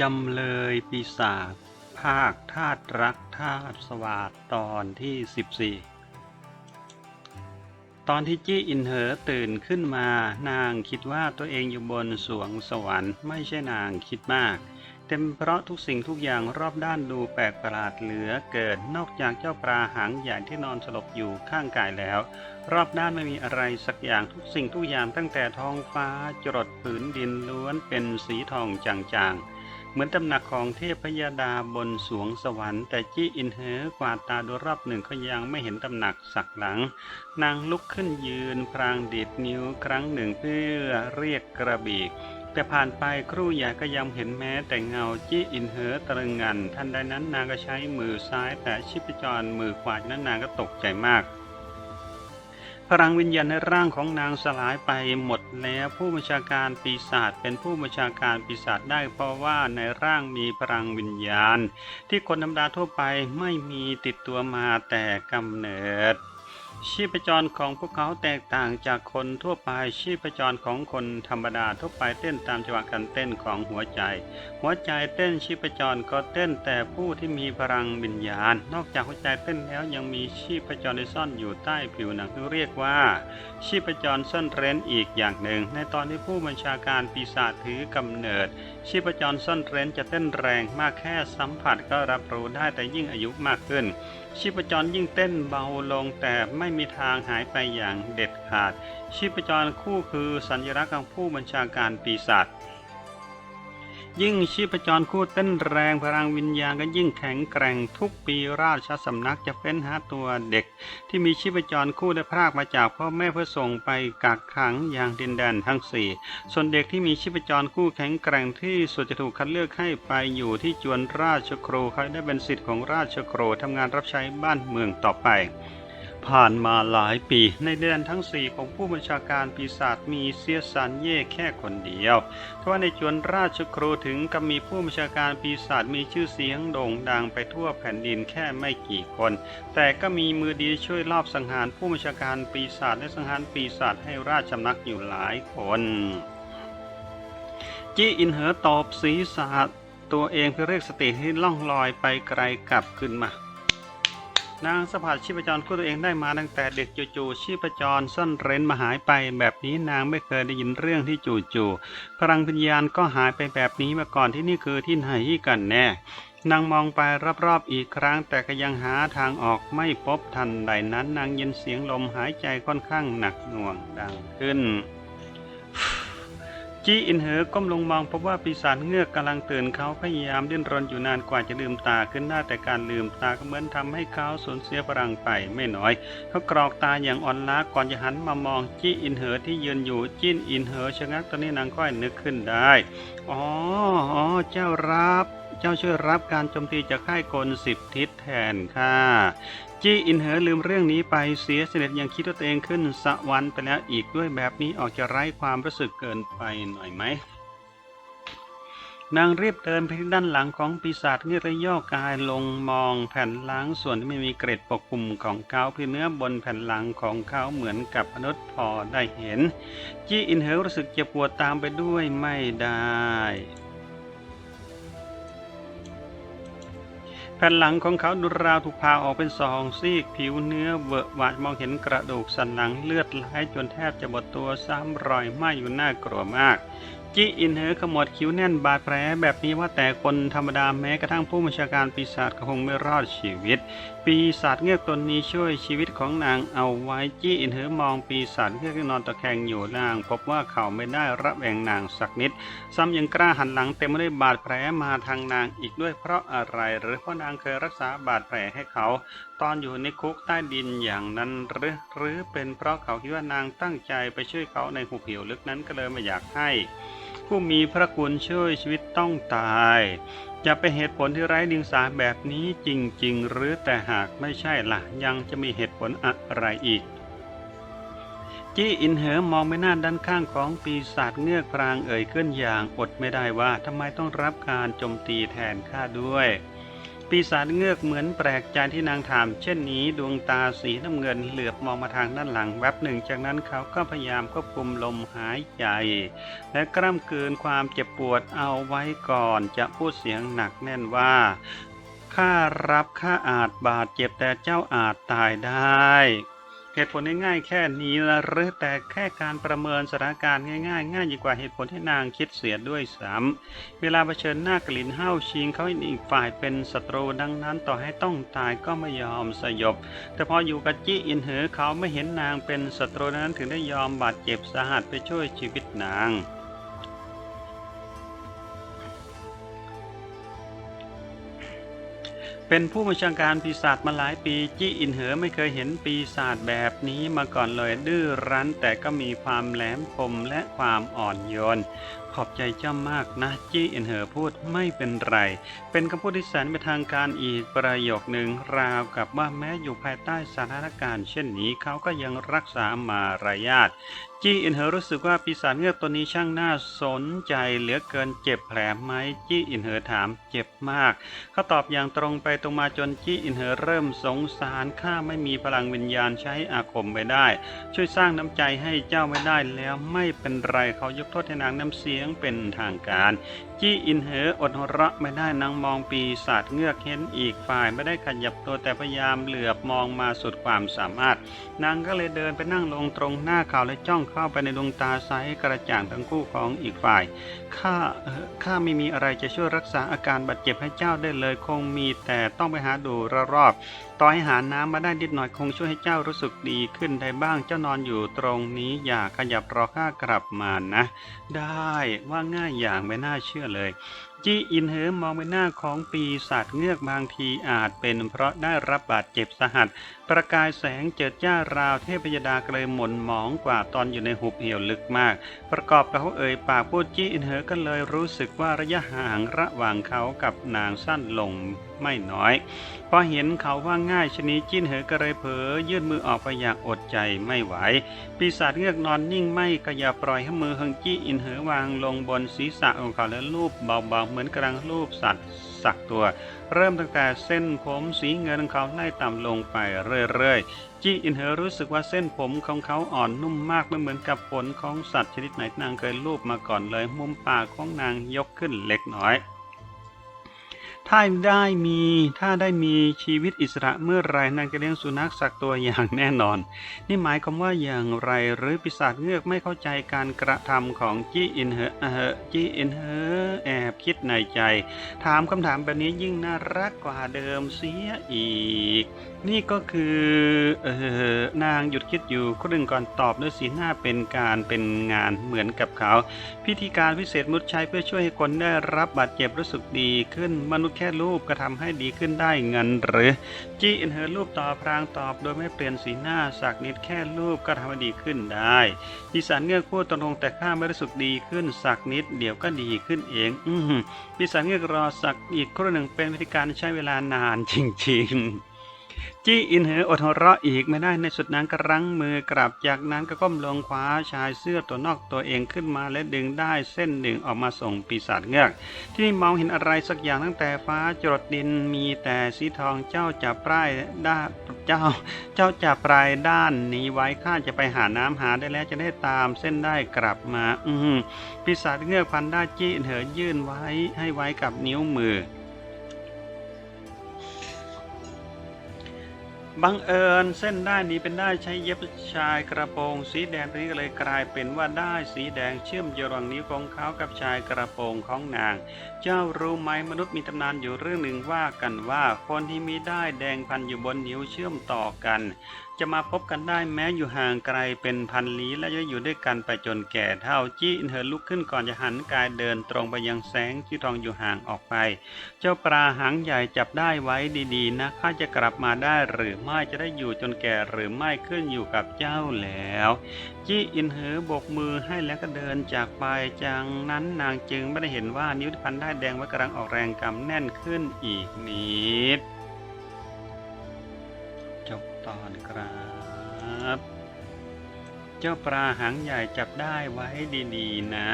จำเลยปีศาจภาคธาตุรักธาตุสวาดตอนที่ 14 ตอนที่จี้อินเหอตื่นขึ้นมานางคิดว่าตัวเองอยู่บนสวงสวรรค์ไม่ใช่นางคิดมาก เต็มเพราะทุกสิ่งทุกอย่างรอบด้านดูแปลกประหลาดเหลือเกินนอกจากเจ้าปลาหางใหญ่ที่นอนสลบอยู่ข้างกายแล้ว รอบด้านไม่มีอะไรสักอย่างทุกสิ่งทุกอย่างตั้งแต่ท้องฟ้าจรดผืนดินล้วนเป็นสีทองจางๆ เหมือนตำหนักของเทพยดาบนสวงสวรรค์ แต่จี้อินเหอกวาดตาดูรอบหนึ่งก็ยังไม่เห็นตำหนักสักหลัง นางลุกขึ้นยืน พรางดีดนิ้วครั้งหนึ่งเพื่อเรียกกระบี่แต่ผ่านไปครู่ใหญ่ก็ยังเห็นแม้แต่เงาจี้อินเหอตระงัน ทันใดนั้นนางก็ใช้มือซ้ายแต่ชิพจรมือขวานั้นนางก็ตกใจมาก พลังวิญญาณในร่างของนางสลายไปหมดแล้วผู้บัญชาการปีศาจเป็นผู้บัญชาการปีศาจได้เพราะว่าในร่างมีพลังวิญญาณ ที่คนธรรมดาทั่วไปไม่มีติดตัวมาแต่กำเนิด ชีพจรของพวกเขาแตกต่างจากคนทั่วไป ชีพจรของคนธรรมดาทั่วไปเต้นตามจังหวะการเต้นของหัวใจ หัวใจเต้นชีพจรก็เต้นแต่ผู้ที่มีพลังวิญญาณ นอกจากหัวใจเต้นแล้วยังมีชีพจรที่ซ่อนอยู่ใต้ผิวหนังที่เรียกว่า ชีพจรซ่อนเร้นอีกอย่างหนึ่ง ในตอนที่ผู้บัญชาการปีศาจถือกำเนิด ชีพจรซ่อนเร้นจะเต้นแรงมากแค่สัมผัสก็รับรู้ได้แต่ยิ่งอายุมากขึ้น ชีพจรยิ่งเต้นเบาลงแต่ไม่มีทางหายไปอย่างเด็ดขาด ชีพจรคู่คือสัญลักษณ์ของผู้บัญชาการปีศาจยิ่งชีพจรคู่เต้นแรงพลังวิญญาณก็ยิ่งแข็งแกร่งทุกปีราชสำนักจะเป็นหาตัวเด็ก ที่มีชีพจรคู่ได้พรากมาจากพ่อแม่เพื่อส่งไปกักขังอย่างดินแดนทั้งสี่ส่วนเด็กที่มีชีพจรคู่แข็งแกร่งที่สุดจะถูกคัดเลือกให้ไปอยู่ที่จวนราชครูเขาได้เป็นสิทธิ์ของราชครูทำงานรับใช้บ้านเมืองต่อไป ผ่านมาหลายปี ในเดือนทั้งสี่ของผู้บัญชาการปีศาจมีเซียสันเย่แค่คนเดียวทว่าในจวนราชครูถึงกับมีผู้บัญชาการปีศาจมีชื่อเสียงโด่งดังไปทั่วแผ่นดินแค่ไม่กี่คน แต่ก็มีมือดีช่วยลอบสังหารผู้บัญชาการปีศาจและสังหารปีศาจให้ราชสำนักอยู่หลายคนจี้อินเหอตอบศีรษะตัวเองเพื่อเรียกสติให้ล่องลอยไปไกลกลับขึ้นมา นางสัมผัสชีพจรคู่ตัวเองได้มาตั้งแต่เด็กจู่ๆชีพจรซ่อนเร้นมาหายไป แบบนี้นางไม่เคยได้ยินเรื่องที่จู่ๆพลังวิญญาณก็หายไปแบบนี้มาก่อนที่นี่คือที่ไหนกันแน่นางมองไปรอบๆอีกครั้ง แต่ก็ยังหาทางออกไม่พบทันใดนั้น นางยินเสียงลมหายใจค่อนข้างหนักหน่วงดังขึ้น จี้อินเหอก้มลงมองพบว่าปีศาจเงือกกำลังตื่นเขาพยายามดิ้นรนอยู่นานกว่าจะลืมตาขึ้นหน้าแต่การลืมตาก็เหมือนทำให้เขาสูญเสียพลังไปไม่น้อยเขากรอกตาอย่างอ่อนล้าก่อนจะหันมามองจี้อินเหอที่ยืนอยู่จิ้อินเหอชะงักตอนนี้นางค่อยนึกขึ้นได้อ๋ออ๋อเจ้ารับ เจ้าช่วยรับการโจมตีจากค่ายกลสิบทิศแทนค่ะ จี้อินเหอลืมเรื่องนี้ไปเสียเสด็จยังคิดว่าตัวเองขึ้นสวรรค์ไปแล้วอีกด้วยแบบนี้ออกจะไร้ความรู้สึกเกินไปหน่อยไหมนางรีบเดินไปที่ด้านหลังของปีศาจเงือกและย่อกายลงมองแผ่นหลังส่วนที่ไม่มีเกร็ดปกคลุมของเขาเพื่อเนื้อบนแผ่นหลังของเขาเหมือนกับมนุษย์พอได้เห็น จี้อินเหอรู้สึกเจ็บปวดตามไปด้วยไม่ได้ ผ่นหลังของเขาดุราวถูกพาออกเป็นสองซีก ผิวเนื้อเวอะหวาดมองเห็นกระดูกสันหลังเลือดไหลจนแทบจะหมดตัวซ้ำรอยไหม้อยู่น่ากลัวมาก จี้อินเหอขมวดคิ้วแน่นบาดแผลแบบนี้ว่าแต่คนธรรมดาแม้กระทั่งผู้บัญชาการปีศาจก็คงไม่รอดชีวิต ปีศาจเงือกตนนี้ช่วยชีวิตของนางเอาไว้จี้อินเหอมองปีศาจเงือกที่นอนตะแคงอยู่นาง พบว่าเขาไม่ได้ระแวงนางสักนิด ซ้ำยังกล้าหันหลังเต็มไปด้วยบาดแผลมาทางนางอีกด้วยเพราะอะไร หรือเพราะนางเคยรักษาบาดแผลให้เขา ตอนอยู่ในคุกใต้ดินอย่างนั้นหรือหรือเป็นเพราะเขาคิดว่านางตั้งใจไปช่วยเขาในหุบเหวลึกนั้นก็เลยไม่อยากให้ ผู้มีพระคุณช่วยชีวิตต้องตาย จะเป็นเหตุผลที่ไร้ดิงสาแบบนี้จริง ๆ หรือแต่หากไม่ใช่ละ่ะ ยังจะมีเหตุผลอะไรอีก จี้อินเหอมองไปหน้าด้านข้างของปีศาจเงือกพรางเอ่ยขึ้นอย่างอดไม่ได้ว่าทำไมต้องรับการโจมตีแทนข้าด้วย ปีศาจเงือกเหมือนแปลกใจที่นางถาม เช่นนี้ดวงตาสีน้ำเงินเหลือบมองมาทางด้านหลังแวบหนึ่ง จากนั้นเขาก็พยายามควบคุมลมหายใจ และกล้ำกลืนความเจ็บปวดเอาไว้ก่อนจะพูดเสียงหนักแน่นว่าข้ารับข้าอาจบาดเจ็บแต่เจ้าอาจตายได้ เหตุผลง่ายๆแค่นี้ละหรือแต่แค่การประเมินสถานการณ์ง่ายๆ ง่ายยิ่งกว่าเหตุผลที่นางคิดเสียด้วยซ้ำเวลาเผชิญหน้ากลินเฮ่าชิงเขาอีกฝ่ายเป็นศัตรูดังนั้นต่อให้ต้องตายก็ไม่ยอมสยบ แต่พออยู่กับจี้อินเหอเขาไม่เห็นนางเป็นศัตรูนั้นถึงได้ยอมบาดเจ็บสาหัสไปช่วยชีวิตนาง เป็นผู้บัญชาการปีศาจมาหลายปี จี้อินเหอไม่เคยเห็นปีศาจแบบนี้มาก่อนเลยดื้อรั้น แต่ก็มีความแหลมคมและความอ่อนโยน ขอบใจเจ้ามากนะ จี้อินเหอพูดไม่เป็นไร เป็นคำพูดที่แสนเป็นทางการอีกประโยคหนึ่งราวกับว่าแม้อยู่ภายใต้สถานการณ์ เช่นนี้เขาก็ยังรักษามารยาท จี้อินเหอรู้สึกว่าปีศาจเงือกตัวนี้ช่างน่าสนใจเหลือเกินเจ็บแผลไหมจี้อินเหอถามเจ็บมากเขาตอบอย่างตรงไปตรงมาจนจี้อินเหอเริ่มสงสารข้าไม่มีพลังวิญญาณใช้อาคมไปได้ ช่วยสร้างน้ำใจให้เจ้าไม่ได้แล้วไม่เป็นไรเขายกโทษให้นางน้ำเสียงเป็นทางการ จี้อินเหออดหัวเราะไม่ได้นางมองปีศาจเงือกเห็นอีกฝ่ายไม่ได้ขยับตัวแต่พยายามเหลือบมองมาสุดความสามารถนางก็เลยเดินไปนั่งลงตรงหน้าเขาและจ้องเข้าไปในดวงตาใสกระจ่างทั้งคู่ของอีกฝ่าย ข้าข้าไม่มีอะไรจะช่วยรักษาอาการบาดเจ็บให้เจ้าได้เลย คงมีแต่ต้องไปหาดูรอบๆต่อให้หาน้ำมาได้นิดหน่อยคงช่วยให้เจ้ารู้สึกดีขึ้นได้บ้าง เจ้านอนอยู่ตรงนี้อย่าขยับรอข้ากลับมานะ ได้ว่าง่ายอย่างไม่น่าเชื่อเลย จี้อินเฮอมองไปหน้าของปีศาจเงือกบางทีอาจเป็นเพราะได้รับบาดเจ็บสาหัส ประกายแสงเจิดจ้าราวเทพยดาเกลยหม่นหมองกว่าตอนอยู่ในหุบเหี่ยวลึกมาก ประกอบกับเขาเอ่ยปากพูดจี้อินเฮอก็เลยรู้สึกว่าระยะห่างระหว่างเขากับนางสั้นลง ไม่น้อยพอเห็นเขาว่าง่ายชนิดจิ้นเหอก็เลยเผลอยื่นมือออกไปอย่างอดใจไม่ไหว ปีศาจเงือกนอนนิ่งไม่กระยาปล่อยให้มือเฮงจี้อินเหอวางลงบนศีรษะของเขาแล้วลูบเบาๆเหมือนกำลังลูบสัตว์สักตัว เริ่มตั้งแต่เส้นผมสีเงินของเขาไล่ต่ำลงไปเรื่อยๆ จี้อินเหอรู้สึกว่าเส้นผมของเขาอ่อนนุ่มมากไม่เหมือนกับขนของสัตว์ชนิดไหนนางเคยลูบมาก่อนเลย มุมปากของนางยกขึ้นเล็กน้อย ถ้าได้มีถ้าได้มีชีวิตอิสระเมื่อไรนางจะเลี้ยงสุนัขสักตัวอย่างแน่นอน นี่หมายความว่าอย่างไรหรือปีศาจเงือกไม่เข้าใจการกระทำของจี้อินเหอเออจี้อินเหอแอบคิดในใจ ถามคำถามแบบนี้ยิ่งน่ารักกว่าเดิมเสียอีก นี่ก็คือเออนางหยุดคิดอยู่ครึ่งก่อนตอบด้วยสีหน้าเป็นการเป็นงานเหมือนกับเขา พิธีการพิเศษมนุษย์ใช้เพื่อช่วยให้คนได้รับบาดเจ็บรู้สึกดีขึ้นมนุษแค่รูปก็ทำให้ดีขึ้นได้เงินหรือจี้อินเหอรูปต่อพรางตอบ โดยไม่เปลี่ยนสีหน้าสักนิดแค่รูปก็ทำให้ดีขึ้นได้อีสานเงือกพูดตรงแต่ข้าไม่รู้สึกดีขึ้นสักนิด เดี๋ยวก็ดีขึ้นเอง อืออีสานเงือกรอสักอีกครู่หนึ่งเป็นวิธีการใช้เวลานานจริง ๆ จี้อินเหออดหัวเราะอีกไม่ได้ในสุดนั้นก็รั้งมือกลับจากนั้นก็ก้มลงคว้าชายเสื้อตัวนอกตัวเองขึ้นมาและดึงได้เส้นหนึ่งออกมาส่งปีศาจเงือก ที่นี่มองเห็นอะไรสักอย่างตั้งแต่ฟ้าจรดดินมีแต่สีทองเจ้าจับปลายด้านเจ้า เจ้าจับปลายด้านนี้ไว้ข้าจะไปหาน้ำหาได้แล้วจะได้ตามเส้นได้กลับมา อืปีศาจเงือกพันด้าจี้อินเหอยื่นไว้ให้ไว้กับนิ้วมือ บังเอิญเส้นได้นี้เป็นได้ใช้เย็บชายกระโปรง สีแดงนี้ก็เลยกลายเป็นว่าได้สีแดงเชื่อมโยงระหว่างนิ้วของเขากับชายกระโปรงของนาง เจ้ารู้ไหมมนุษย์มีตำนานอยู่เรื่องหนึ่งว่ากันว่า คนที่มีได้ายแดงพันอยู่บนนิ้วเชื่อมต่อกัน จะมาพบกันได้แม้อยู่ห่างไกลเป็นพันลี้และจะอยู่ด้วยกันไปจนแก่เท่าจี้อินเธอลุกขึ้นก่อนจะหันกายเดินตรงไปยังแสงที่ทองอยู่ห่างออกไป เจ้าปลาหางใหญ่จับได้ไว้ดีๆนะข้าจะกลับมาได้หรือไม่จะได้อยู่จนแก่หรือไม่ขึ้นอยู่กับเจ้าแล้วจี้อินเหอบกมือให้แล้วก็เดินจากไปจากนั้นนางจึงไม่ได้เห็นว่านิ้วที่พันได้แดงไว้กำลังออกแรงกำแน่นขึ้นอีกนิด จบตอนครับ เจ้าปลาหางใหญ่จับได้ไว้ดีๆนะ